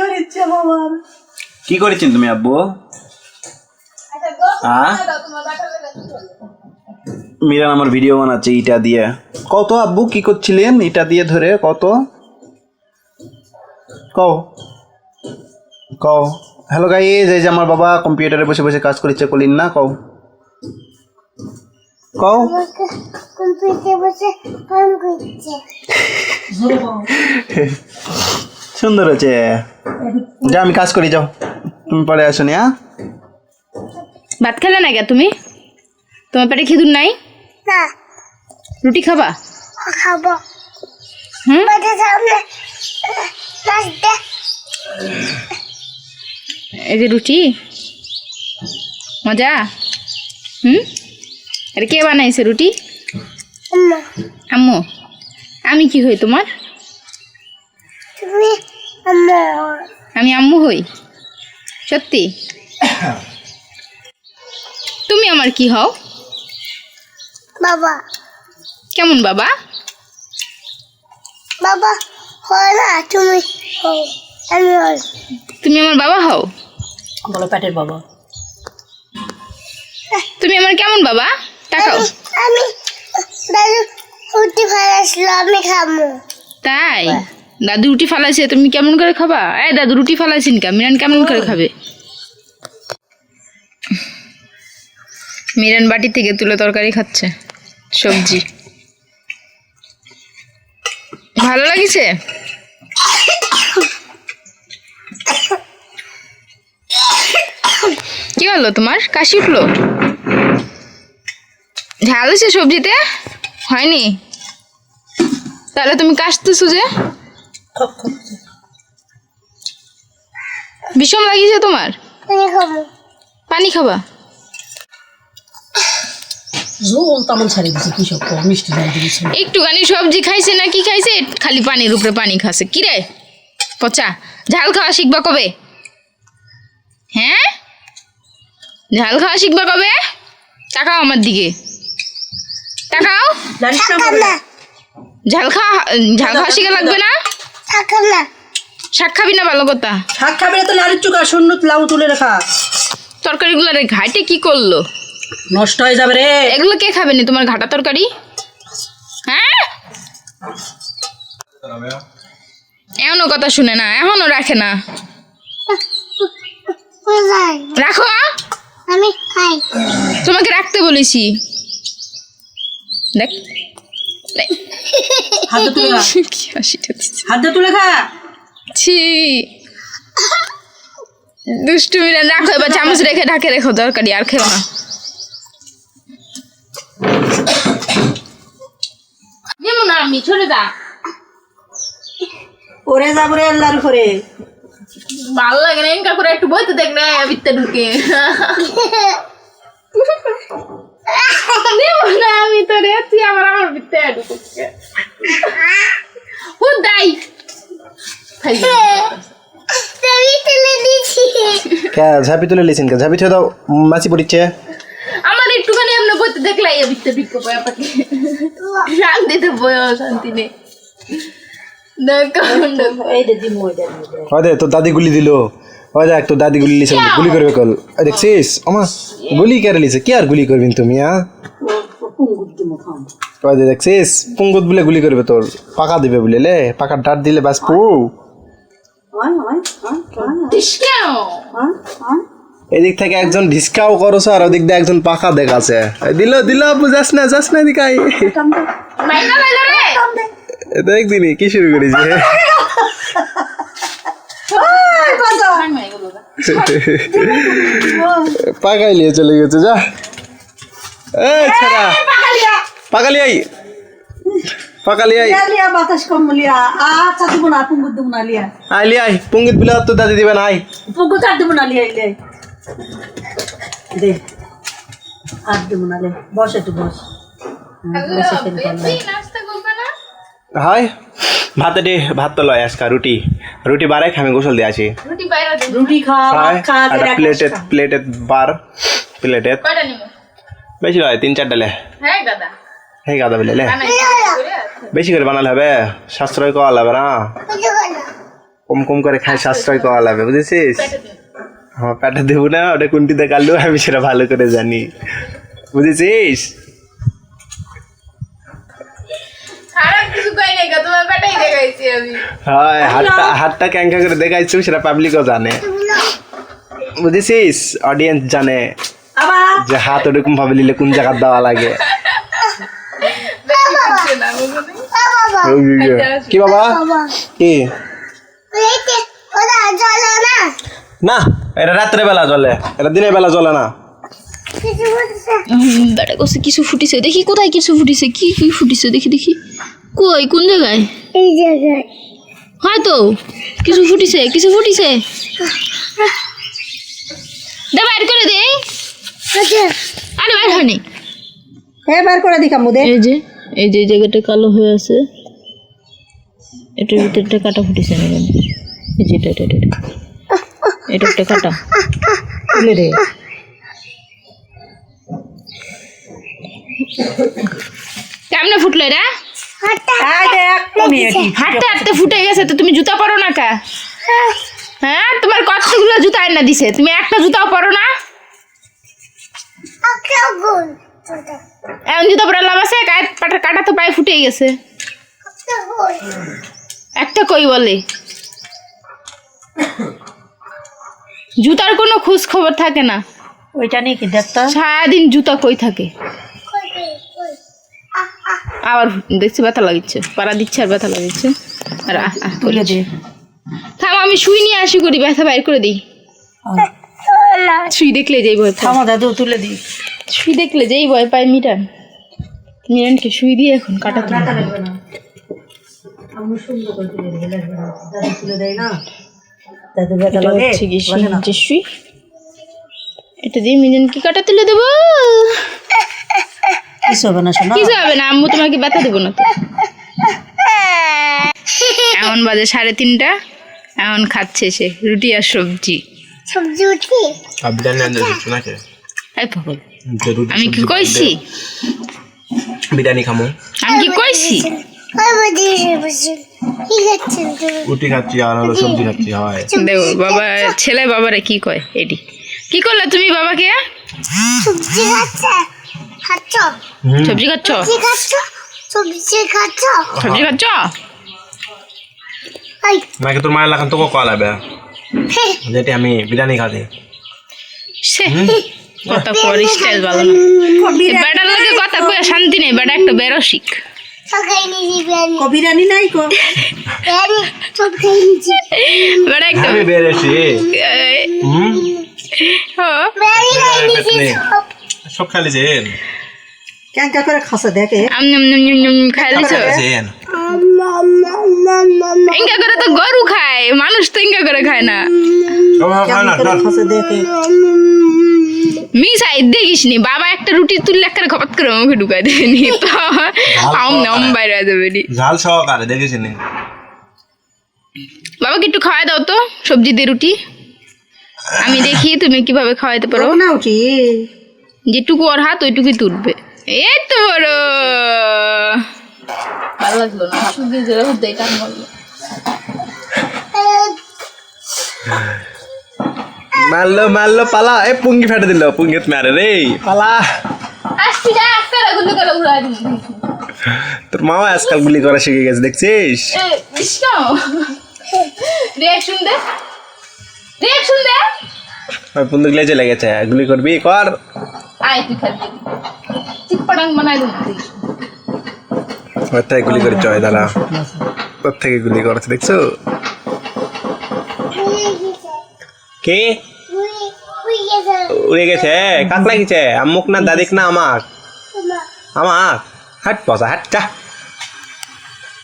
করিচ্ছে আমার কি করেছেন তুমি আব্বু? হ্যাঁ মিরান আমার ভিডিও বানাচ্ছে ইটা দিয়ে। কত আব্বু কি করছিলেন ইটা দিয়ে ধরে? কত? কও। কও। হ্যালো গাইজ এই যে আমার বাবা কম্পিউটারে বসে বসে কাজ করেছে কলিন না কও। কও। কম্পিউটার বসে কাম করছে। সুন্দর হয়েছে। যা আমি কাজ করি যাও। তুমি পরে আসো নি হ্যাঁ? ভাত খেলে না গে তুমি? তোমার পেটে খিদুর নাই? না। রুটি খাবা? খাব। হুম? সামনে এই যে রুটি। মজা? হুম? আরে কে বানাইছে রুটি? আম্মা। আম্মু। আমি কি হই তোমার? তুমি আমি আম্মু হই সত্যি তুমি আমার কি হও বাবা কেমন বাবা বাবা হয় না তুমি আমি তুমি আমার বাবা হও বলো পেটের বাবা তুমি আমার কেমন বাবা তাকাও আমি দাদু রুটি ফেলাছিল আমি খাব তাই দাদু রুটি ফালাইছে, তুমি কেমন করে খাবা? এ দাদু, রুটি ফালাইছেন কা মিরান কেমন করে খাবে? মিরান বাটি থেকে তুলে তরকারি খাচ্ছে, সবজি। ভালো লাগিছে? কি হলো তোমার? কাশি উঠল? ঝাল সবজিতে? হয়নি? তাহলে তুমি কাশতেছো যে? বিষম লাগিয়েছে তোমার? পানি খাবা। জোল তেমন ছাড়ি দিছে কি সব মিষ্টি ডাল দিয়েছে একটুখানি সবজি খাইছে না কি খাইছে? খালি পানির উপরে পানি খাচ্ছে। কি রে? পচা। ঝাল খাওয়া শিখবা কবে? হ্যাঁ? ঝাল খাওয়া শিখবা কবে? তাকাও আমার দিকে। তাকাও। ঝাল খাওয়া ঝাল খাওয়া শিখা লাগবে না? থাকাম না? শাক খাবি না ভালো কথা। শাক খাবি না তো লাড়ির চুকা শূন্য লাউ তুলে রাখা। তরকারিগুলো রে ঘাটে কি করল? নষ্ট হয়ে যাবে রে। এগুলো কে খাবে না? তোমার ঘাটা তরকারি? হ্যাঁ? এখনও কথা শুনে না এখনও রাখে না। রাখো। আমি খাই। তোমাকে রাখতে বলেছি। দেখ। হাত দিয়ে তুলে খা। কি হাসিটা দিচ্ছে। হাত দিয়ে তুলে খা। ছি। দুষ্টুমিরা রাখো এবার চামচ রেখে ঢাকে রেখো তরকারি আর খেও না। যেমন আমি দা ওরে যাব রে আল্লাহর উপরে ভালো লাগে না এনকা করে একটু বইতে দেখলে বিত্তে ঢুকে। দেবো না আমি তো রে তুই আমার আমার ও দাই তুমি তুলে দিছি। কে ঝাঁপি তুলে লিছেন কে? ঝাঁপি দাও মাছি পড়িচ্ছে। আমার একটুখানি আমরা বইতে দেখলে এই বিত্তে ঢুকে পায় আপনাকে শান্তিতে বইও শান্তি নেই দেখো এই দে দিম ওই দে হয় দে তোর দাদি গুলি দিল। হয় দেখ তোর দাদি গুলি লিছে গুলি করবে কল। ওই দেখছিস আমা গুলি কেড়ে লিছে? কি আর গুলি করবিন তুমি হ্যাঁ ওই যে দেখছিস পুঙ্গুত বলে গুলি করবে তোর। পাকা দিবে বলে লে পাকা ডাট দিলে বাস পু। এদিক থেকে একজন ঢিসকাও করছ আর ওদিক দিয়ে একজন পাকা দেখাছে। দিল দিল যাস না যাস না রে। দেখ দিনি কি শুরু করেছে। পাকাই নিয়ে চলে গেছে যা। এই ছাড়া। পাকালি আই। পাকালি আই। লিয়া বাতাস কম লিয়া। আচ্ছা দিব না পুঙ্গুর দিব না লিয়া। আইলি আই পুঙ্গিত বিলা তো দাদি দিবে আই। চার দিব না লিয়া লিয়া। দে। আর দিব না লে বস একটু বস। বসে খেতে পারবে। হাই। ভাত দে ভাত তো লয় আজকা রুটি। রুটি বারাই খামে গোসল দিয়ে আছি রুটি বাইরে দে। রুটি খা খা প্লেটে প্লেটে বার প্লেটে কয়টা নিব? বেশি লয় তিন চারটা লে। হ্যাঁ দাদা হে গাদা বলে লে। বেশি করে বানালে হবে সাশ্রয় করা লাগবে না। কম কম করে খাই সাশ্রয় করা লাগবে বুঝেছিস? হ্যাঁ পেটে দেবো না ওটা কোনটিতে কাটলেও আমি সেটা ভালো করে জানি। বুঝেছিস? হয় হাতটা হাতটা ক্যাঙ্কা করে দেখাইছো সেটা পাবলিকও জানে। বুঝেছিস? অডিয়েন্স জানে যে হাত ওরকম ভাবে নিলে কোন জায়গা দেওয়া লাগে। না বুঝলি? কি বাবা? কি? না না এটা রাত্রে বেলা জ্বলে। এটা দিনের বেলা জ্বলে না। বেটা কছে কিছু ফুটিছে। দেখি কোথায় কিছু ফুটিছে কি কি ফুটিছে? দেখি দেখি। কই কোন জায়গায়? এই জায়গায় হয়তো। কিছু ফুটিছে কিছু ফুটিছে। দে বাইর করে দে। আরে বাইর হয়নি। এবার করে দিকা মুদে এই যে এই যে জায়গাটা কালো হয়ে আছে। এটার ভিতরটা কাটা ফুটিছে না কেন? এই যে এটা এটা এটা এটা। এটা একটা কাটা। তুলে দে। কেমনে ফুটলো এটা? এটি হাঁটতে হাঁটতে ফুটে গেছে তো তুমি জুতা পরো না কা? হ্যাঁ। তোমার কতগুলো জুতা এনে দিছে? তুমি একটা জুতাও পরো না? একটা গোল। জুতা। পরে লাভ আছে? গায়ে কাটা তো পায়ে ফুটে গেছে। একটা কই বলে? জুতার কোনো খোঁজ খবর থাকে না। ওইটা নিয়ে কি দেখতো সারাদিন জুতা কই থাকে? আবার দেখছি ব্যথা লাগিচ্ছে পাড়া দিচ্ছে আর ব্যথা লাগিচ্ছে আর তুলে দে। থাম আমি শুই নিয়ে আসি করি ব্যথা বাইর করে দিই। শুই দেখলে যেই ভয় পাই দাদু তুলে দি। শুই দেখলে যেই ভয় পাই মিটান মিরানকে শুই দিয়ে এখন কাটা তুলে না। দিই দেয় এটা লাগে? হচ্ছে কি দিয়ে কাটা তুলে দেবো। কিছু হবে না শোনো কিছু হবে না আম্মু তোমাকে ব্যথা দেবো না তো। এমন বাজে সাড়ে তিনটা এখন খাচ্ছে সে রুটি আর সবজি। সবজি উঠি বিরিয়ানি আনতে দিচ্ছ নাকি এই পাগল। আমি কি কইছি? বিরিয়ানি খামো। আমি কি কইছি? রুটি খাচ্ছি আর হলো সবজি খাচ্ছি হয়। দেখো বাবা ছেলে বাবারে কি কয় এডি। কি করলে তুমি বাবাকে? সবজি খাচ্ছে? খাচ্ছ? সবজি খাচ্ছ? সবজি খাচ্ছ? সবজি খাচ্ছ? সবজি খাচ্ছ? নাকি তোর মায়ের লাগান তোকে কল হবে যেটি আমি বিরিয়ানি খাতে সে। কথা পর স্টাইল ভালো না বেটার লাগে কথা কয়ে শান্তি নেই বেটা একটা বেরসিক সকাই নিজি বিরিয়ানি। কো? বিরিয়ানি নাই কো বেটা একটা ও, সব করে খাসে দেখে। আম নিম নিম নিম নিম খাই দিছো খালিছেন ইঙ্কা করে তো গরু খায় মানুষ তো করে খায় না। দেখিস নি বাবা একটা রুটি তুললে একটা খপাত করে মুখে ঢুকাই দেয়নি তো আম নাম বাইরে যাবে নি। ঝাল সহকারে দেখেছি নি। বাবাকে একটু খাওয়াই দাও তো সবজি দিয়ে রুটি। আমি দেখি তুমি কীভাবে খাওয়াইতে পারো। পারো না উঠি। যেটুকু ওর হাত ওইটুকুই তুলবে এই তো বড় ভালো লাগল না। শুধু যেরকম দেখার মতো মারলো মারলো পালা। এ পুঙ্গি ফেটে দিল পুঙ্গিত মারে রে। পালা। তোর মামা আজকাল গুলি করা শিখে গেছে দেখছিস? রিয়াকশন দে। রিয়াকশন দে। ওই বন্দুক লেজে লেগেছে গুলি করবি কর। আয় তুই খাবি বানাই ওর থেকে গুলি করে চয় দাঁড়া। ওর থেকে গুলি করেছে দেখছ? কে? উড়ে গেছে কাক লাগিছে? আমুক না দাদিক না আমাক? আমাক। হাট পসা হাট যা।